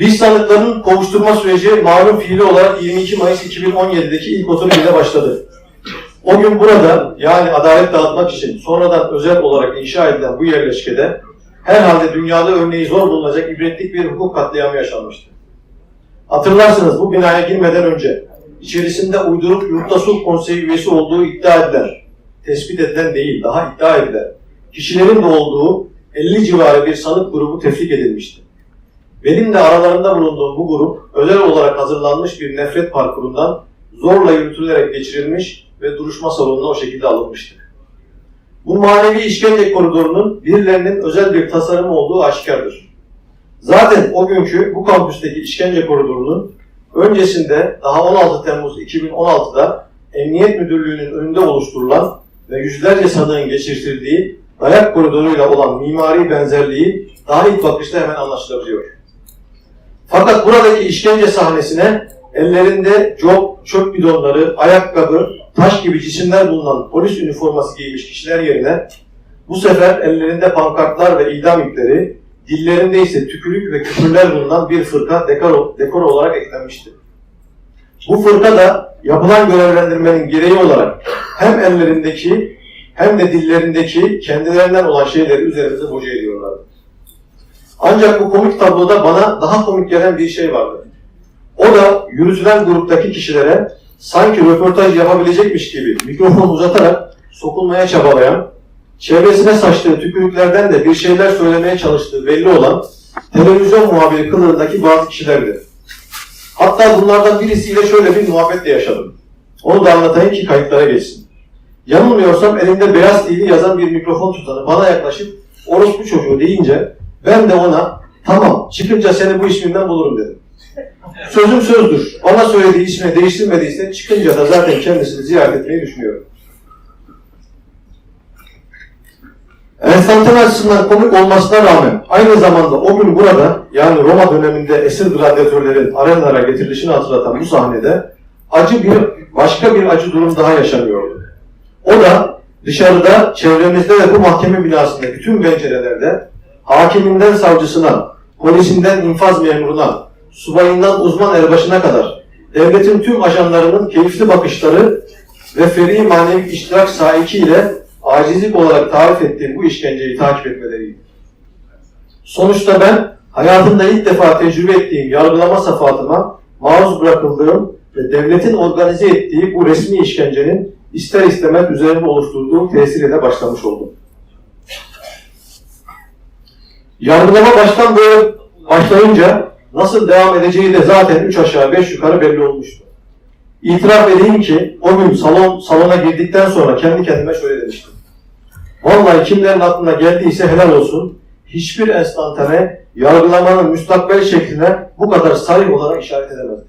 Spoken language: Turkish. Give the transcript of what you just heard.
Biz sanıkların kovuşturma süreci malum fiili olarak 22 Mayıs 2017'deki ilk oturum ile başladı. O gün burada yani adalet dağıtmak için sonradan özel olarak inşa edilen bu yerleşkede herhalde dünyada örneği zor bulunacak ibretlik bir hukuk katliamı yaşanmıştı. Hatırlarsınız bu binaya girmeden önce içerisinde uydurup Yurtta Sulh Konseyi üyesi olduğu iddia edilen, tespit edilen değil daha iddia edilen kişilerin de olduğu 50 civarı bir sanık grubu tefrik edilmişti. Benim de aralarında bulunduğum bu grup özel olarak hazırlanmış bir nefret parkurundan zorla yürütülerek geçirilmiş ve duruşma salonuna o şekilde alınmıştı. Bu manevi işkence koridorunun birilerinin özel bir tasarımı olduğu aşikardır. Zaten o günkü bu kampüsteki işkence koridorunun öncesinde daha 16 Temmuz 2016'da Emniyet Müdürlüğü'nün önünde oluşturulan ve yüzlerce sanığın geçirtildiği dayak koridoruyla olan mimari benzerliği daha ilk bakışta hemen anlaşılabiliyor. Fakat buradaki işkence sahnesine ellerinde cop, çöp bidonları, ayakkabı, taş gibi cisimler bulunan polis üniforması giymiş kişiler yerine bu sefer ellerinde pankartlar ve idam ipleri, dillerinde ise tükürük ve küfürler bulunan bir fırka dekor, dekor olarak eklenmişti. Bu fırka da yapılan görevlendirmenin gereği olarak hem ellerindeki hem de dillerindeki kendilerinden olan şeyleri üzerimize boca ediyorlardı. Ancak bu komik tabloda bana daha komik gelen bir şey vardı. O da yürütülen gruptaki kişilere sanki röportaj yapabilecekmiş gibi mikrofon uzatarak sokulmaya çabalayan, çevresine saçtığı tükürüklerden de bir şeyler söylemeye çalıştığı belli olan televizyon muhabiri kılığındaki bazı kişilerdi. Hatta bunlardan birisiyle şöyle bir muhabbet de yaşadım. Onu da anlatayım ki kayıtlara geçsin. Yanılmıyorsam elinde beyaz teli yazan bir mikrofon tutanı bana yaklaşıp orospu çocuğu deyince ben de ona tamam çıkınca seni bu isminden bulurum dedim. Sözüm sözdür. Bana söylediği ismi değiştirmediyse çıkınca da zaten kendisini ziyaret etmeyi düşünüyorum. Enstantane açısından komik olmasına rağmen aynı zamanda o gün burada yani Roma döneminde esir gladyatörlerin arenalara getirilişini hatırlatan bu sahnede acı bir başka bir acı durum daha yaşanıyordu. O da dışarıda çevremizde ve bu mahkeme binasında bütün pencerelerde hakiminden savcısına, polisinden infaz memuruna, subayından uzman erbaşına kadar devletin tüm ajanlarının keyifli bakışları ve feri manevi iştirak sahikiyle acizlik olarak tarif ettiğim bu işkenceyi takip etmeleriydi. Sonuçta ben hayatımda ilk defa tecrübe ettiğim yargılama safahatıma maruz bırakıldığım ve devletin organize ettiği bu resmi işkencenin ister istemez üzerinde oluşturduğu tesiriyle başlamış oldum. Yargılama baştan böyle başlayınca nasıl devam edeceği de zaten üç aşağı beş yukarı belli olmuştu. İtiraf edeyim ki o gün salon salona girdikten sonra kendi kendime şöyle demiştim. Vallahi kimlerin aklına geldiyse helal olsun. Hiçbir enstantane yargılamanın müstakbel şekline bu kadar sarih olarak işaret edemezdi.